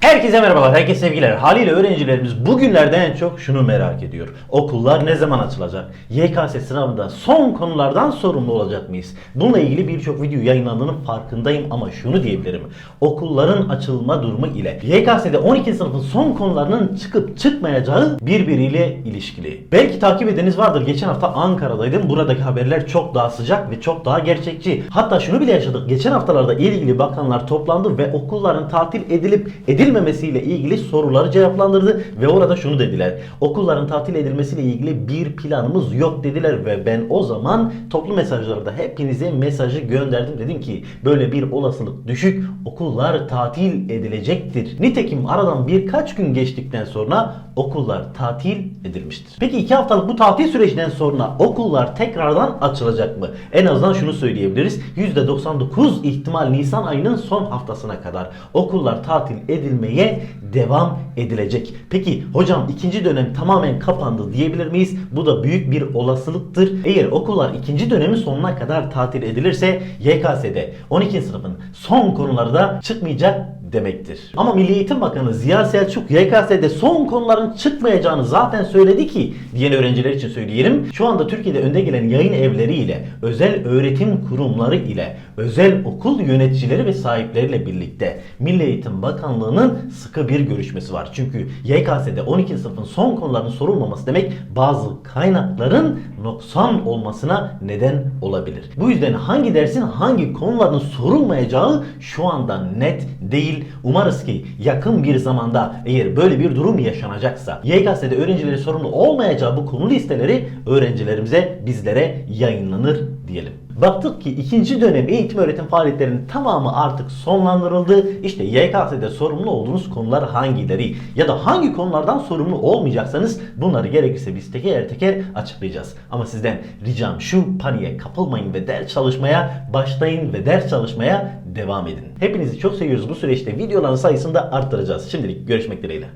Herkese merhabalar, herkese sevgiler. Haliyle öğrencilerimiz bugünlerden en çok şunu merak ediyor. Okullar ne zaman açılacak? YKS sınavında son konulardan sorumlu olacak mıyız? Bununla ilgili birçok video yayınlandığının farkındayım ama şunu diyebilirim. Okulların açılma durumu ile YKS'de 12. sınıfın son konularının çıkıp çıkmayacağı birbiriyle ilişkili. Belki takip edeniz vardır. Geçen hafta Ankara'daydım. Buradaki haberler çok daha sıcak ve çok daha gerçekçi. Hatta şunu bile yaşadık. Geçen haftalarda ilgili bakanlar toplandı ve okulların tatil edilip edilmemesiyle ilgili soruları cevaplandırdı ve orada şunu dediler. Okulların tatil edilmesiyle ilgili bir planımız yok dediler ve ben o zaman toplu mesajlarda hepinize mesajı gönderdim. Dedim ki böyle bir olasılık düşük. Okullar tatil edilecektir. Nitekim aradan birkaç gün geçtikten sonra okullar tatil edilmiştir. Peki iki haftalık bu tatil sürecinden sonra okullar tekrardan açılacak mı? En azından şunu söyleyebiliriz. %99 ihtimal Nisan ayının son haftasına kadar okullar tatil edilmeye devam edilecek. Peki hocam ikinci dönem tamamen kapandı diyebilir miyiz? Bu da büyük bir olasılıktır. Eğer okullar ikinci dönemin sonuna kadar tatil edilirse YKS'de 12. sınıfın son konuları da çıkmayacak demektir. Ama Milli Eğitim Bakanı Ziya Selçuk YKS'de son konuların çıkmayacağını zaten söyledi ki diyen öğrenciler için söyleyelim. Şu anda Türkiye'de önde gelen yayın evleri ile özel öğretim kurumları ile özel okul yöneticileri ve sahipleriyle birlikte Milli Eğitim Bakanlığı'nın sıkı bir görüşmesi var. Çünkü YKS'de 12. sınıfın son konularının sorulmaması demek bazı kaynakların noksan olmasına neden olabilir. Bu yüzden hangi dersin hangi konuların sorulmayacağı şu anda net değil. Umarız ki yakın bir zamanda eğer böyle bir durum yaşanacaksa YKS'de öğrencileri sorumlu olmayacağı bu konu listeleri öğrencilerimize bizlere yayınlanır diyelim. Baktık ki ikinci dönem eğitim öğretim faaliyetlerinin tamamı artık sonlandırıldı. İşte YKS'de sorumlu olduğunuz konular hangileri ya da hangi konulardan sorumlu olmayacaksanız bunları gerekirse biz teker teker açıklayacağız. Ama sizden ricam şu paniğe kapılmayın ve ders çalışmaya başlayın ve ders çalışmaya devam edin. Hepinizi çok seviyoruz bu süreçte videoların sayısını da arttıracağız. Şimdilik görüşmek dileğiyle.